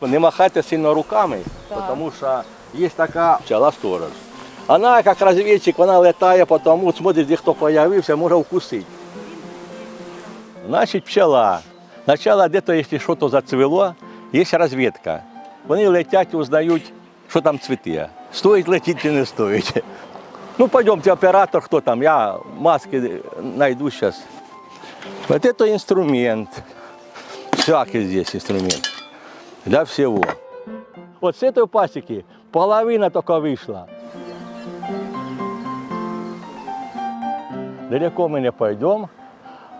Не махайте сильно руками, тому що є така пчела сторож. Вона, як розвідчик, вона літає, тому смотрить, де хто з'явився, може вкусити. Значить, пчела. Спочатку, де-то, якщо щось зацвіло, є розвідка. Вони летять узнають, що там цвіте. Стоїть летіти чи не стоїть. Ну, пойдемте, оператор, хто там, я маски знайду зараз. Вот это инструмент. Всякий здесь инструмент. Для всего. Вот с этой пасеки половина только вышла. Далеко мы не пойдем.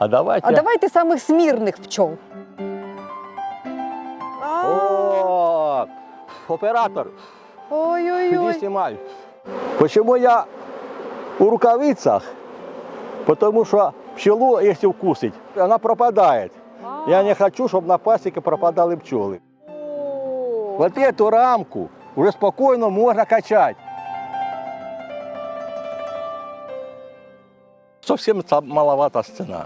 А давайте... А давайте самих смірних пчол. А, О, оператор, иди снимай. Почему я у рукавицах? Потому что пчелу, если укусить, она пропадает. Я не хочу, чтобы на пасеке пропадали пчелы. Вот эту рамку уже спокойно можно качать. Совсем маловата цена.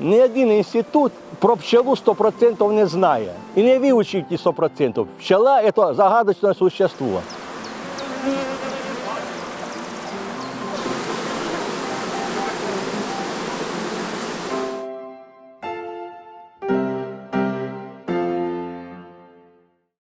Ні один інститут про пчелу 100% не знає. І не вивчить ті 100%. Пчела – це загадочне существо.